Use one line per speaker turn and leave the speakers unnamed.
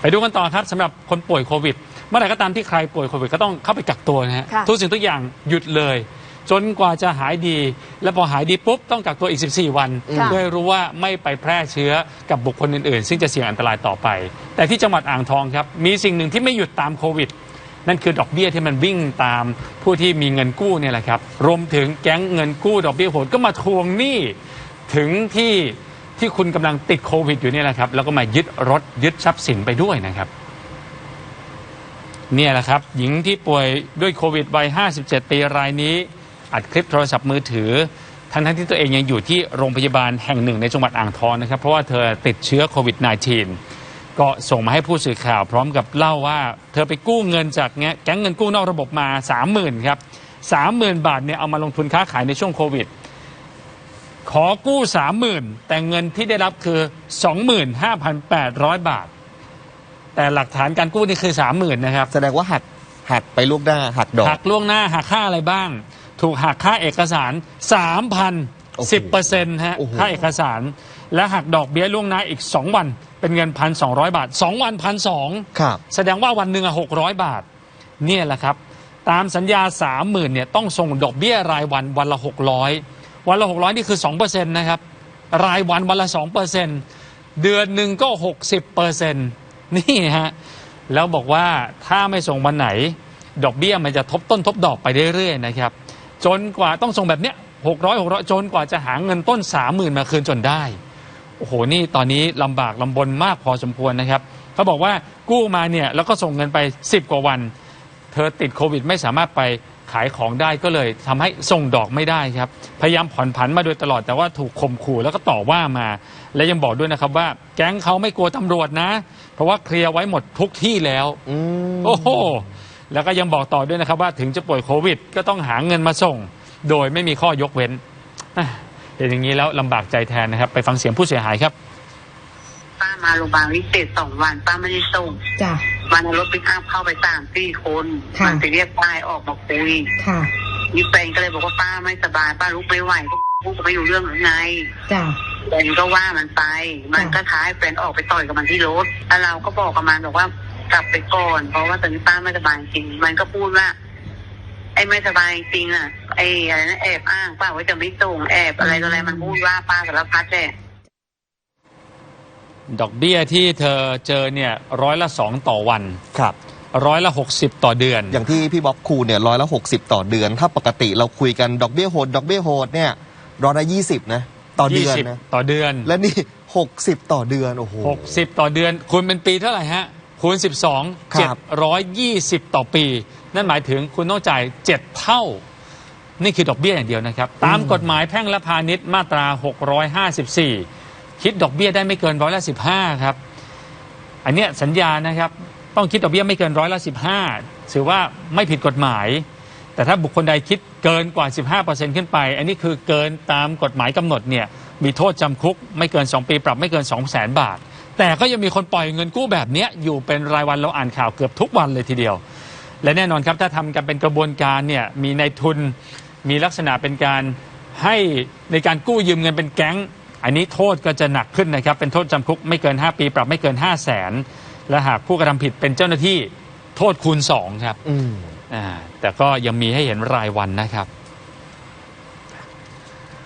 ไปดูกันต่อครับสำหรับคนป่วยโควิด เมื่อไหร่ก็ตามที่ใครป่วยโควิดก็ต้องเข้าไปกักตัวนะฮะ
ค่ะ
ทุกสิ่งทุกอย่างหยุดเลย จนกว่าจะหายดี แล้วพอหายดีปุ๊บต้องกักตัวอีก 14 วัน
ค่ะ
เพื่อให้รู้ว่าไม่ไปแพร่เชื้อกับบุคคลอื่นๆ ซึ่งจะเสี่ยงอันตรายต่อไป แต่ที่จังหวัดอ่างทองครับ มีสิ่งหนึ่งที่ไม่หยุดตามโควิด นั่นคือดอกเบี้ยที่มันวิ่งตามผู้ที่มีเงินกู้เนี่ยแหละครับรวมถึงแก๊งเงินกู้ดอกเบี้ยโหดก็มาทวงหนี้ถึงที่ ที่คุณกำลังติดโควิดอยู่เนี่ยแหละครับ แล้วก็มายึดรถยึดทรัพย์สินไปด้วยนะครับ เนี่ยแหละครับ หญิงที่ป่วยด้วยโควิดวัย 57 ปีรายนี้ อัดคลิปโทรศัพท์มือถือ ทั้งทั้งที่ตัวเองยังอยู่ที่โรงพยาบาลแห่งหนึ่งในจังหวัดอ่างทองนะครับ เพราะว่าเธอติดเชื้อโควิด -19 ก็ส่งมาให้ผู้สื่อข่าว พร้อมกับเล่าว่า เธอไปกู้เงินจากแงแก๊งเงินกู้นอกระบบมา 30,000ครับ30,000 บาทเนี่ยเอามาลงทุนค้าขายในช่วงโควิด ขอกู้ 30,000 แต่เงินที่ได้รับคือ 25,800 บาท แต่หลักฐานการกู้นี่คือ 30,000 นะครับ
แสดงว่าหักหักไปลูกหน้าหักดอก
หักล่วงหน้าหักค่าอะไรบ้าง ถูกหักค่าเอกสาร 3,000
โอ้โห
10เปอร์เซ็นต์ฮะ
โอ้โห
ค่าเอกสาร และหักดอกเบี้ยล่วงหน้าอีก 2 วัน เป็นเงิน 1,200 บาท 2 วัน 1,200
ครับ
แสดงว่าวันหนึ่งอะ600 บาท เนี่ยแหละครับ ตามสัญญา 30,000เนี่ยต้องส่งดอกเบี้ยรายวันวันละ 600 วันละ 600 นี่คือ 2%นะครับ รายวันวันละ 2%เดือนหนึ่งก็ 60%นี่ฮะ แล้วบอกว่าถ้าไม่ส่งวันไหน ดอกเบี้ยมันจะทบต้นทบดอกไปเรื่อยๆนะครับ จนกว่าต้องส่งแบบเนี้ย600 600 จนกว่าจะหาเงินต้น 30,000 มาคืนจนได้ โอ้โห นี่ตอนนี้ลำบากลำบนมากพอสมควรนะครับเขาบอกว่ากู้มาเนี่ยแล้วก็ส่งเงินไป 10 กว่าวัน เธอติดโควิดไม่สามารถไป ขายของได้ก็เลยทำให้ส่งดอกไม่ได้ครับ พยายามผ่อนผันมาโดยตลอดแต่ว่าถูกข่มขู่แล้วก็ต่อว่ามา และยังบอกด้วยนะครับว่าแก๊งเขาไม่กลัวตำรวจนะ เพราะว่าเคลียร์ไว้หมดทุกที่แล้ว
อืม
โอ้โหแล้วก็ยังบอกต่อด้วยนะครับว่าถึงจะป่วยโควิด ก็ต้องหาเงินมาส่ง โดยไม่มีข้อยกเว้นอะเห็นอย่างนี้แล้วลำบากใจแทนนะครับ ไปฟังเสียงผู้เสียหายครับ
ป้ามาโรงพยาบาลวิเศษสองวัน ป้าไม่ได้ส่ง
จ้ะ
วันนั้นรถปิกอัพเข้าไปสามสี่คน
ค่ะ
มันจะเรียกป้ายออกมาคุย
ค่ะ
นี่แฟนก็เลยบอกว่าป้าไม่สบายป้าลุกไม่ไหวก็พูดก็ไม่อยู่เรื่องหรือไง
จ้ะ
แฟนก็ว่ามันไป มันก็ท้ายแฟนออกไปต่อยกับมันที่รถแล้วเราก็บอกกับมันบอกว่ากลับไปก่อน เพราะว่าตอนนี้ป้าไม่สบายจริง มันก็พูดว่า ไอ้ไม่สบายจริงอะไอ้อะไรนะแอบอ้างป้าว่าจะไม่ส่งแอบอะไรต่ออะไรมันพูดว่าป้าสารพัดแหละ
ดอกเบี้ยที่เธอเจอเนี่ยร้อยละสองต่อวัน
ครับ
ร้อยละหกสิบต่อเดือน
อย่างที่พี่บ๊อบคูณเนี่ยร้อยละหกสิบต่อเดือน ถ้าปกติเราคุยกันดอกเบี้ยโหดดอกเบี้ยโหดเนี่ยร้อยละยี่สิบนะต่อเดือนนะ
20 ต่อเดือน
และนี่หกสิบต่อเดือนโอ้โห
60 ต่อเดือนคูณเป็นปีเท่าไหร่ฮะคูณ12
ครับ
720 ต่อปี นั่นหมายถึงคุณต้องจ่าย 7 เท่า นี่คือดอกเบี้ยอย่างเดียวนะครับ ตามกฎหมายแพ่งและพาณิชย์มาตรา 654 คิดดอกเบี้ยได้ไม่เกินร้อยละ15ครับ อันเนี้ยสัญญานะครับต้องคิดดอกเบี้ยไม่เกินร้อยละ15ถือว่าไม่ผิดกฎหมาย แต่ถ้าบุคคลใดคิดเกินกว่า 15%ขึ้นไป อันนี้คือเกินตามกฎหมายกำหนดเนี่ยมีโทษจำคุกไม่เกิน 2 ปีปรับไม่เกิน 2 0 0 0 0 0บาท แต่ก็ยังมีคนปล่อยเงินกู้แบบนี้อยู่เป็นรายวันเราอ่านข่าวเกือบทุกวันเลยทีเดียว และแน่นอนครับถ้าทำกันเป็นกระบวนการเนี่ยมีในทุนมีลักษณะเป็นการให้ในการกู้ยืมเงินเป็นแก๊ง อันนี้โทษก็จะหนักขึ้นนะครับ เป็นโทษจำคุกไม่เกิน 5 ปี ปรับไม่เกิน 5 0 0แสนและหากผู้กระทำผิดเป็นเจ้าหน้าที่โทษคูณ2ครับ
อืม
อ่าแต่ก็ยังมีให้เห็นรายวันนะครับ